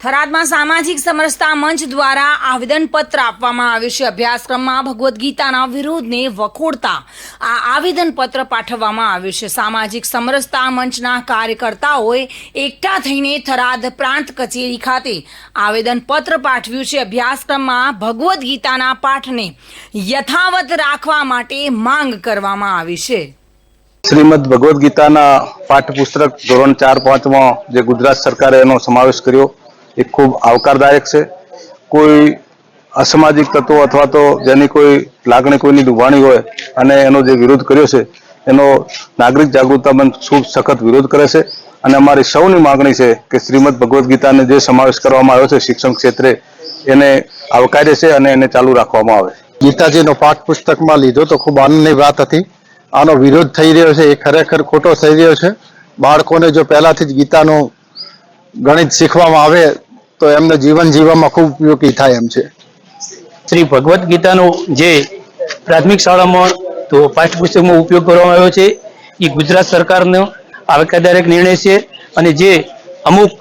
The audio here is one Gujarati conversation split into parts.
થરાદમાં સામાજિક સમરસતા મંચ દ્વારા આવેદનપત્ર આપવામાં આવ્યું છે. અભ્યાસક્રમમાં ભગવદ્ ગીતાના વિરોધને વખોડતા આ આવેદનપત્ર પાઠવવામાં આવ્યું છે. સામાજિક સમરસતા મંચના કાર્યકર્તાઓએ એકઠા થઈને થરાદ પ્રાંત કચેરી ખાતે આવેદનપત્ર પાઠવ્યું છે. અભ્યાસક્રમમાં ભગવદ્ ગીતાના પાઠને યથાવત રાખવા માટે માંગ કરવામાં આવી છે. શ્રીમદ ભગવદ્ ગીતાના પાઠ્યપુસ્તક ધોરણ ચાર પાંચમાં જે ગુજરાત સરકારે એનો સમાવેશ કર્યો એ ખૂબ આવકારદાયક છે. કોઈ અસામાજિક તત્વો અથવા તો જેની કોઈ લાગણી કોઈની ડૂબાણી હોય અને એનો જે વિરોધ કર્યો છે, એનો નાગરિક જાગૃતતા મંચ ખૂબ સખત વિરોધ કરે છે. અને અમારી સૌની માગણી છે કે શ્રીમદ ભગવદ્ ગીતાને જે સમાવેશ કરવામાં આવ્યો છે શિક્ષણ ક્ષેત્રે, એને આવકારે છે અને એને ચાલુ રાખવામાં આવે ગીતાજીનો પાઠ પુસ્તકમાં લીધો તો ખૂબ આનંદની વાત હતી. આનો વિરોધ થઈ રહ્યો છે, એ ખરેખર ખોટો થઈ રહ્યો છે. બાળકોને જો પહેલાથી જ ગીતાનું ગણિત શીખવામાં આવે તો એમને જીવન જીવવામાં ખૂબ ઉપયોગી થાય એમ છે. શ્રી ભગવદ્ ગીતાનો જે પ્રાથમિક શાળામાં તો પાઠ્યપુસ્તકમાં ઉપયોગ કરવામાં આવ્યો છે, એ ગુજરાત સરકારનો આવકારદાયક નિર્ણય છે અને જે અમુક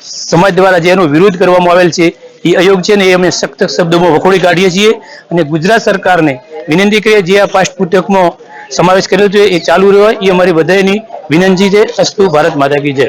સમાજ દ્વારા જેનો વિરોધ કરવામાં આવેલ છે, એ અયોગ છે ને એ અમે સખ્ત શબ્દોમાં વખોડી કાઢીએ છીએ અને ગુજરાત સરકારને વિનંતી કરીએ જે આ પાઠ્યપુસ્તકમાં સમાવેશ કર્યો છે, એ ચાલુ રહ્યો એ અમારી બધાની વિનંતી છે. અસ્તુ ભારત માતા કી જય.